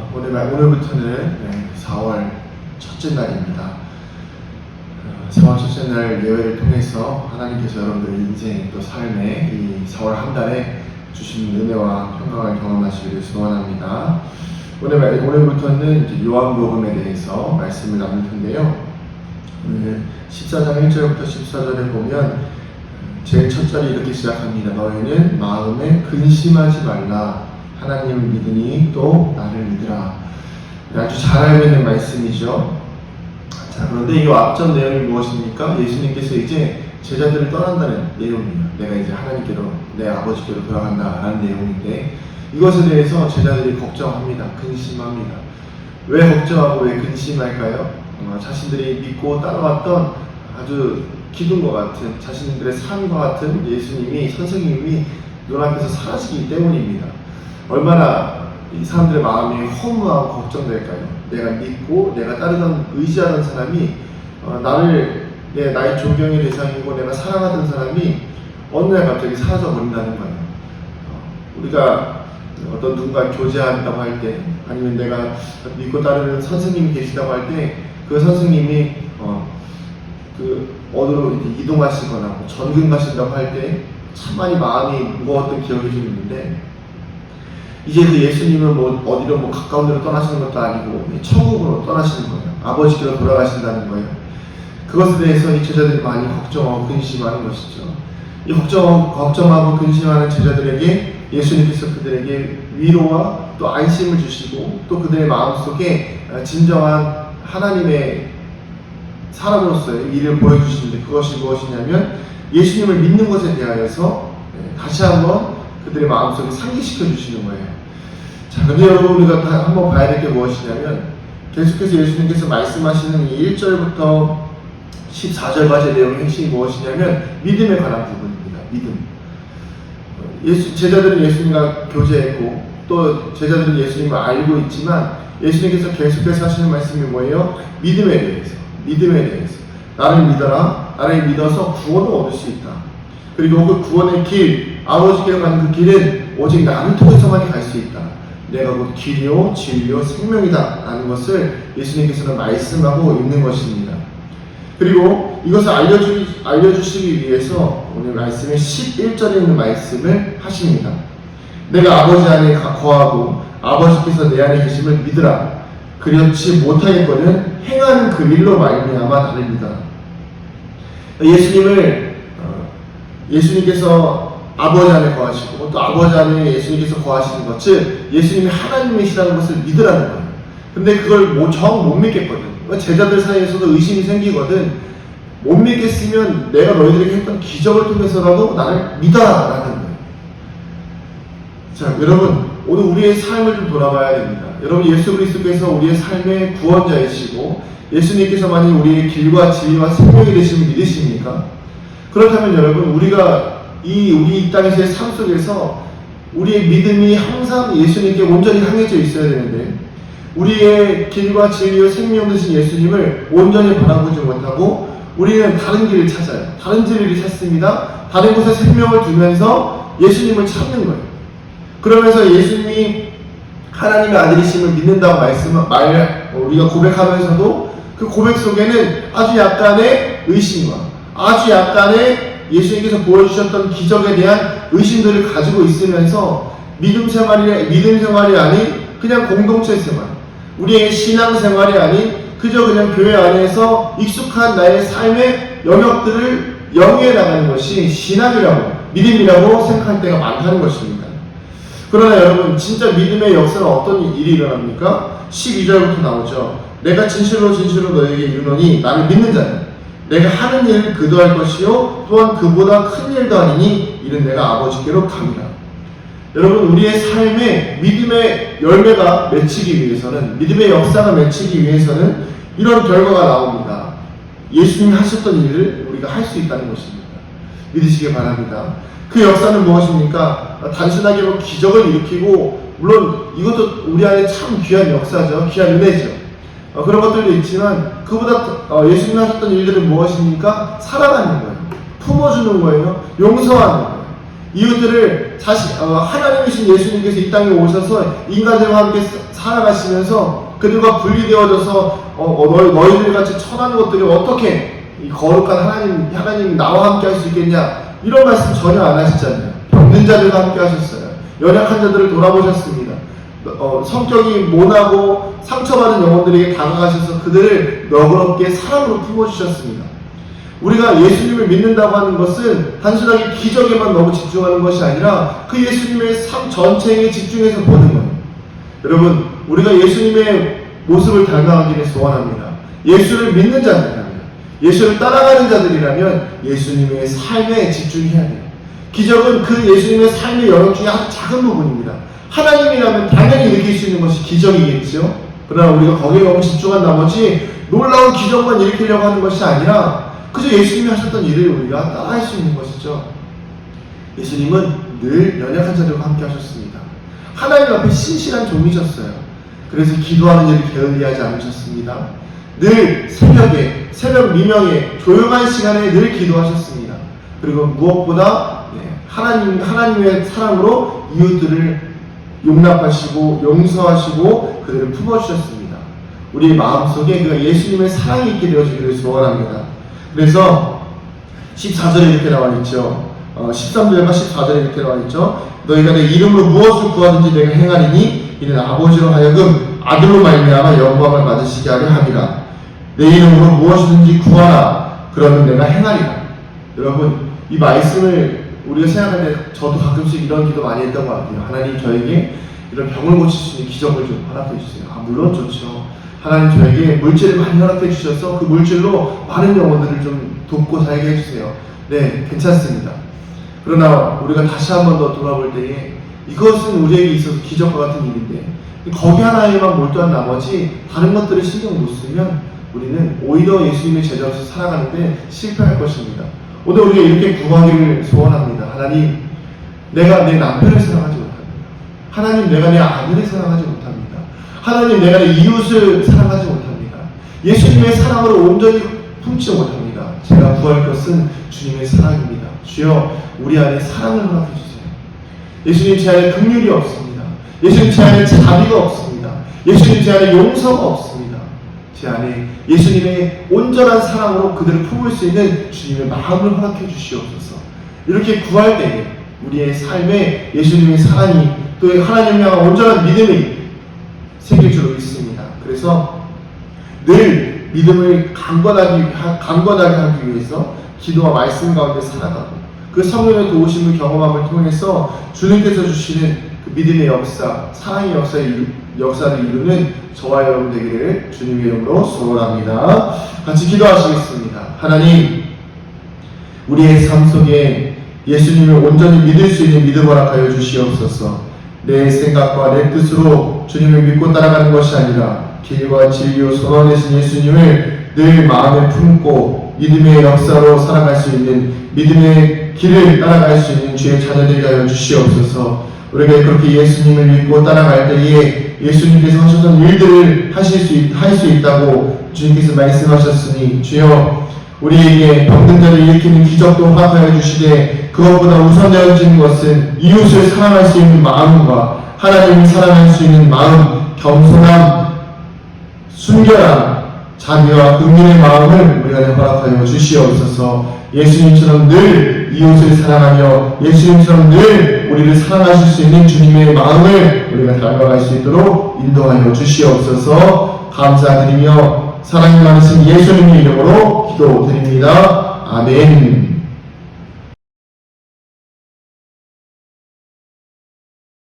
어, 오늘, 말- 오늘부터는 네, 4월 첫째 날입니다. 어, 4월 첫째 날 예외를 통해서 하나님께서 여러분들의 인생 또 삶에 이 4월 한 달에 주신 은혜와 평강을 경험하시기를 소원합니다. 오늘, 말- 오늘부터는 이제 요한복음에 대해서 말씀을 나눌 텐데요. 오늘 14장 1절부터 14절에 보면 제일 첫 절이 이렇게 시작합니다. 너희는 마음에 근심하지 말라. 하나님을 믿으니 또 나를 믿으라. 아주 잘 알고 있는 말씀이죠. 자, 그런데 이 앞전 내용이 무엇입니까? 예수님께서 이제 제자들을 떠난다는 내용이에요. 내가 이제 하나님께로, 내 아버지께로 돌아간다 라는 내용인데 이것에 대해서 제자들이 걱정합니다. 근심합니다. 왜 걱정하고 왜 근심할까요? 어, 자신들이 믿고 따라왔던 아주 기둥과 같은 자신들의 삶과 같은 예수님이 선생님이 눈앞에서 사라지기 때문입니다. 얼마나 이 사람들의 마음이 허무하고 걱정될까요? 내가 믿고 내가 따르던 의지하던 사람이 어, 나를 내 나의 존경의 대상이고 내가 사랑하던 사람이 어느 날 갑자기 사라져 버린다는 거예요. 어, 우리가 어떤 누군가 교제한다고 할 때 아니면 내가 믿고 따르는 선생님이 계시다고 할 때 그 선생님이 어, 그 어디로 이렇게 이동하시거나 뭐 전근 가신다고 할 때 참 많이 마음이 무거웠던 기억이 좀 있는데 이제 그 예수님은 뭐 어디로 뭐 가까운 데로 떠나시는 것도 아니고 천국으로 떠나시는 거예요. 아버지께로 돌아가신다는 거예요. 그것에 대해서 이 제자들이 많이 걱정하고 근심하는 것이죠. 이 걱정, 걱정하고 근심하는 제자들에게 예수님께서 그들에게 위로와 또 안심을 주시고 또 그들의 마음속에 진정한 하나님의 사람으로서의 일을 보여주시는데 그것이 무엇이냐면 예수님을 믿는 것에 대하여서 네, 다시 한번 그들의 마음속에 상기시켜 주시는 거예요. 자, 근데 여러분 우리가 다 한번 봐야 될 게 무엇이냐면 계속해서 예수님께서 말씀하시는 이 1절부터 14절까지의 내용의 핵심이 무엇이냐면 믿음에 관한 부분입니다. 믿음. 어, 예수, 제자들은 예수님과 교제했고 또 제자들은 예수님을 알고 있지만 예수님께서 계속해서 하시는 말씀이 뭐예요? 믿음에 대해서. 믿음에 대해서. 나를 믿어라. 나를 믿어서 구원을 얻을 수 있다. 그리고 그 구원의 길, 아버지께로 가는 그 길은 오직 나를 통해서만이 갈 수 있다. 내가 곧 길이요, 진리요, 생명이다. 라는 것을 예수님께서는 말씀하고 있는 것입니다. 그리고 이것을 알려주, 알려주시기 위해서 오늘 말씀의 11절에 있는 말씀을 하십니다. 내가 아버지 안에 가- 거하고 아버지께서 내 안에 계심을 믿으라. 그렇지 못하겠거든 행하는 그 일로 말미암아 믿어라. 예수님을 어, 예수님께서 아버지 안에 거하시고 또 아버지 안에 예수님께서 거하시는 것, 즉 예수님이 하나님이시라는 것을 믿으라는 거예요. 근데 그걸 정 못 믿겠거든. 제자들 사이에서도 의심이 생기거든. 못 믿겠으면 내가 너희들에게 했던 기적을 통해서라도 나를 믿어라라는 거예요. 자, 여러분 오늘 우리의 삶을 좀 돌아봐야 됩니다. 여러분 예수 그리스도께서 우리의 삶의 구원자이시고 예수님께서만이 우리의 길과 진리와 생명이 되심을 믿으십니까? 그렇다면 여러분 우리가 이 우리 이 땅에서의 삶 속에서 우리의 믿음이 항상 예수님께 온전히 향해져 있어야 되는데 우리의 길과 진리와 생명 되신 예수님을 온전히 바라보지 못하고 우리는 다른 길을 찾아요. 다른 진리를 찾습니다. 다른 곳에 생명을 두면서 예수님을 찾는 거예요. 그러면서 예수님이 하나님의 아들이심을 믿는다고 말씀 말 우리가 고백하면서도 그 고백 속에는 아주 약간의 의심과 아주 약간의 예수님께서 보여주셨던 기적에 대한 의심들을 가지고 있으면서 믿음 생활이 믿음 생활이 아닌 그냥 공동체 생활, 우리의 신앙 생활이 아닌 그저 그냥 교회 안에서 익숙한 나의 삶의 영역들을 영위해 나가는 것이 신앙이라고 믿음이라고 생각할 때가 많다는 것입니다. 그러나 여러분 진짜 믿음의 역사는 어떤 일이 일어납니까? 12절부터 나오죠. 내가 진실로 진실로 너에게 이르노니 나를 믿는 자는 내가 하는 일을 그도 할 것이요 또한 그보다 큰 일도 하니니 이는 내가 아버지께로 갑니다. 여러분 우리의 삶에 믿음의 열매가 맺히기 위해서는 믿음의 역사가 맺히기 위해서는 이런 결과가 나옵니다. 예수님이 하셨던 일을 우리가 할 수 있다는 것입니다. 믿으시기 바랍니다. 그 역사는 무엇입니까? 단순하게 뭐 기적을 일으키고 물론 이것도 우리 안에 참 귀한 역사죠. 귀한 은혜죠. 어, 그런 것들도 있지만 그보다 어, 예수님 하셨던 일들은 무엇입니까? 사랑하는 거예요. 품어주는 거예요. 용서하는 거예요. 이웃들을 자신 어, 하나님이신 예수님께서 이 땅에 오셔서 인간들과 함께 사- 살아가시면서 그들과 분리되어져서 어, 어, 너희, 너희들 같이 천한 것들이 어떻게 이 거룩한 하나님 하나님 나와 함께 할 수 있겠냐 이런 말씀 전혀 안 하셨잖아요. 병든 자들과 함께 하셨어요. 연약한 자들을 돌아보셨습니다. 어, 성격이 모나고 상처받은 영혼들에게 다가가셔서 그들을 너그럽게 사랑으로 품어주셨습니다. 우리가 예수님을 믿는다고 하는 것은 단순하게 기적에만 너무 집중하는 것이 아니라 그 예수님의 삶 전체에 집중해서 보는 거예요. 여러분, 우리가 예수님의 모습을 닮아가기를 소원합니다. 예수를 믿는 자들이라면, 예수를 따라가는 자들이라면 예수님의 삶에 집중해야 돼요. 기적은 그 예수님의 삶의 영역 중에 아주 작은 부분입니다. 하나님이라면 당연히 일으킬 수 있는 것이 기적이겠죠. 그러나 우리가 거기에 너무 집중한 나머지 놀라운 기적만 일으키려고 하는 것이 아니라 그저 예수님이 하셨던 일을 우리가 따라할 수 있는 것이죠. 예수님은 늘 연약한 자들과 함께 하셨습니다. 하나님 앞에 신실한 종이셨어요. 그래서 기도하는 일을 게을리하지 않으셨습니다. 늘 새벽에, 새벽 미명에, 조용한 시간에 늘 기도하셨습니다. 그리고 무엇보다 예, 하나님, 하나님의 사랑으로 이웃들을 용납하시고 용서하시고 그들을 품어주셨습니다. 우리 마음속에 그 예수님의 사랑이 있게 되어지기를 소원합니다. 그래서 14절에 이렇게 나와 있죠. 어, 13절과 14절에 이렇게 나와 있죠. 너희가 내 이름으로 무엇을 구하든지 내가 행하리니 이는 아버지로 하여금 아들로 말미암아 영광을 받으시게 하려 함이라. 내 이름으로 무엇이든지 구하라. 그러면 내가 행하리라. 여러분 이 말씀을 우리가 생각할 때 저도 가끔씩 이런 기도 많이 했던 것 같아요. 하나님 저에게 이런 병을 고칠 수 있는 기적을 좀 허락해 주세요. 아 물론 좋죠. 하나님 저에게 물질을 많이 허락해 주셔서 그 물질로 많은 영혼들을 좀 돕고 살게 해주세요. 네, 괜찮습니다. 그러나 우리가 다시 한 번 더 돌아볼 때에 이것은 우리에게 있어서 기적과 같은 일인데 거기 하나에만 몰두한 나머지 다른 것들을 신경 못 쓰면 우리는 오히려 예수님의 제자로서 살아가는데 실패할 것입니다. 오늘 우리가 이렇게 구하기를 소원합니다. 하나님, 내가 내 남편을 사랑하지 못합니다. 하나님, 내가 내 아들을 사랑하지 못합니다. 하나님, 내가 내 이웃을 사랑하지 못합니다. 예수님의 사랑으로 온전히 품지 못합니다. 제가 구할 것은 주님의 사랑입니다. 주여, 우리 안에 사랑을 허락해 주세요. 예수님 제 안에 긍휼이 없습니다. 예수님 제 안에 자비가 없습니다. 예수님 제 안에 용서가 없습니다. 제 안에 예수님의 온전한 사랑으로 그들을 품을 수 있는 주님의 마음을 허락해 주시옵소서. 이렇게 구할 때에 우리의 삶에 예수님의 사랑이 또 하나님을 향한 온전한 믿음이 생길 줄 믿습니다. 그래서 늘 믿음을 강건하게, 하- 강건하게 하기 위해서 기도와 말씀 가운데 살아가고 그 성령의 도우심을 경험함을 통해서 주님께서 주시는 그 믿음의 역사, 사랑의 이루, 역사를 이루는 저와 여러분 되기를 주님의 이름으로 소원합니다. 같이 기도하시겠습니다. 하나님, 우리의 삶 속에 예수님을 온전히 믿을 수 있는 믿음 허락하여 주시옵소서. 내 생각과 내 뜻으로 주님을 믿고 따라가는 것이 아니라 길과 진리로 선언하신 예수님을 늘 마음에 품고 믿음의 역사로 살아갈 수 있는 믿음의 길을 따라갈 수 있는 주의 자녀들이 하여 주시옵소서. 우리가 그렇게 예수님을 믿고 따라갈 때에 예수님께서 하셨던 일들을 하실 수, 있, 할수 있다고 주님께서 말씀하셨으니 주여 우리에게 병든 자를 일으키는 기적도 허락하여 주시되 그것보다 우선되어지는 것은 이웃을 사랑할 수 있는 마음과 하나님을 사랑할 수 있는 마음, 겸손함, 순결함, 자비와 긍휼의 마음을 우리 안에 허락하여 주시옵소서. 예수님처럼 늘 이웃을 사랑하며 예수님처럼 늘 우리를 사랑하실 수 있는 주님의 마음을 우리가 닮아갈 수 있도록 인도하여 주시옵소서. 감사드리며 사랑이 많으신 예수님의 이름으로 기도드립니다. 아멘.